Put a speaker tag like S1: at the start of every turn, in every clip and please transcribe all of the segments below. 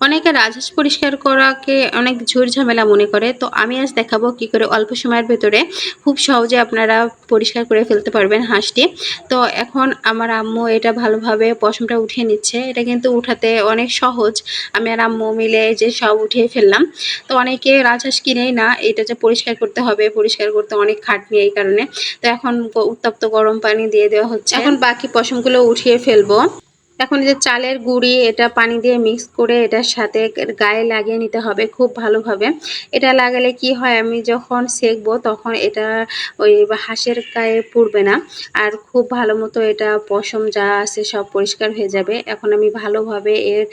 S1: অনেকে রাজহাঁস পরিষ্কার করাকে অনেক ঝুট ঝামেলা মনে করে, তো আমি আজ দেখাবো কি করে অল্প সময়ের ভেতরে খুব সহজে আপনারা পরিষ্কার করে ফেলতে পারবেন হাঁসটি। তো এখন আমার আম্মু এটা ভালোভাবে পশমটা উঠিয়ে নিচ্ছে, এটা কিন্তু উঠাতে অনেক সহজ। আমি আর আম্মু মিলে যে সব উঠিয়ে ফেললাম। তো অনেকে রাজহাঁস কিনেই না, এটা যে পরিষ্কার করতে হবে, পরিষ্কার করতে অনেক খাটনি এই কারণে। তো এখন উত্তপ্ত গরম পানি দিয়ে দেওয়া হচ্ছে। এখন বাকি পশমগুলো উঠিয়ে ফেলব। এখন যে চালের গুঁড়ি, এটা পানি দিয়ে মিক্স করে এটার সাথে গায়ে লাগিয়ে নিতে হবে খুব ভালোভাবে। এটা লাগালে কি হয়, আমি যখন সেকবো তখন এটা ওই হাঁসের গায়ে পুড়বে না। আর খুব ভালো মতো এটা পশম যা আছে সব পরিষ্কার হয়ে যাবে। এখন আমি ভালোভাবে এর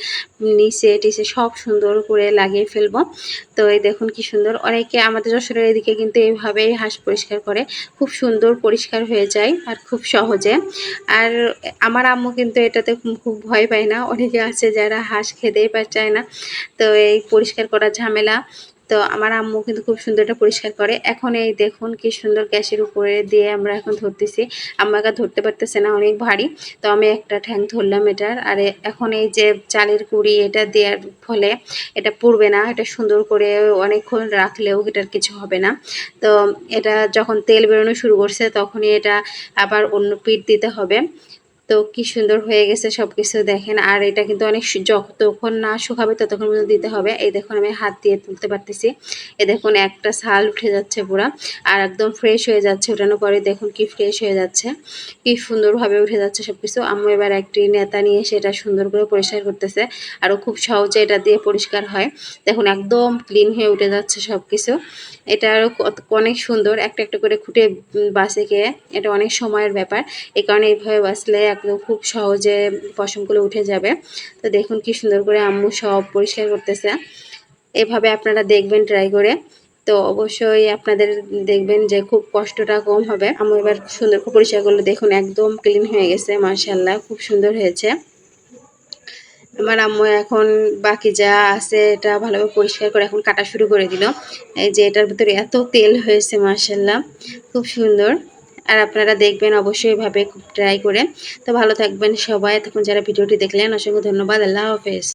S1: নিচে টিচে সব সুন্দর করে লাগিয়ে ফেলব। তো এই দেখুন কি সুন্দর। অনেকে আমাদের যশোরের এদিকে কিন্তু এইভাবেই হাঁস পরিষ্কার করে। খুব সুন্দর পরিষ্কার হয়ে যায় আর খুব সহজে। আর আমার আম্মু কিন্তু এটাতে খুব- ভয় পায় না। অনেকে আছে যারা হাঁস খেতেই চায় না। তো এই পরিষ্কার করার ঝামেলা। তো আমার আম্মু কিন্তু খুব সুন্দর এটা পরিষ্কার করে। এখন এই দেখুন কি সুন্দর গ্যাসের উপরে দিয়ে আমরা এখন ধরতেছি। আম্মাকে ধরতে পারতেছে না, অনেক ভারী। তো আমি একটা ঠ্যাং ধরলাম এটার। আর এখন এই যে চালের কুড়ি এটা দেওয়ার ফলে এটা পুড়বে না। এটা সুন্দর করে অনেকক্ষণ রাখলেও এটার কিছু হবে না। তো এটা যখন তেল বেরোনো শুরু করছে তখনই এটা আবার অন্য পিঠ দিতে হবে। তো কি সুন্দর হয়ে গেছে সব কিছু দেখেন। আর এটা কিন্তু অনেক যতক্ষণ না শুকাবে ততক্ষণ পর্যন্ত দিতে হবে। এই দেখুন আমি হাত দিয়ে তুলতে পারতেছি। এ দেখুন একটা ছাল উঠে যাচ্ছে পুরা আর একদম ফ্রেশ হয়ে যাচ্ছে ওঠানোর পরে। দেখুন কি ফ্রেশ হয়ে যাচ্ছে, কি সুন্দরভাবে উঠে যাচ্ছে সব কিছু আম্মু এবার একটি নেতা নিয়ে সেটা সুন্দর করে পরিষ্কার করতেছে আরও খুব সহজে এটা দিয়ে পরিষ্কার হয়। দেখুন একদম ক্লিন হয়ে উঠে যাচ্ছে সব কিছু এটা আরও অনেক সুন্দর। একটা একটা করে খুঁটে বাসে গিয়ে এটা অনেক সময়ের ব্যাপার। এই কারণে এইভাবে বাসলে একদম খুব সহজে পশমগুলো উঠে যাবে। তো দেখুন কি সুন্দর করে আম্মু সব পরিষ্কার করতেছে। এভাবে আপনারা দেখবেন ট্রাই করে। তো অবশ্যই আপনাদের দেখবেন যে খুব কষ্টটা কম হবে। আম্মু এবার সুন্দর করে পরিষ্কার করলে। দেখুন একদম ক্লিন হয়ে গেছে মার্শাল্লাহ খুব সুন্দর হয়েছে। আমার আম্মু এখন বাকি যা আছে এটা ভালোভাবে পরিষ্কার করে এখন কাটা শুরু করে দিল। এই যে এটার ভিতরে এত তেল হয়েছে মার্শাল্লাহ খুব সুন্দর। আর আপনারা দেখবেন অবশ্যই এভাবে খুব ট্রাই করে। তো ভালো থাকবেন সবাই। এতক্ষণ যারা ভিডিওটি দেখলেন, অসংখ্য ধন্যবাদ। আল্লাহ হাফেজ।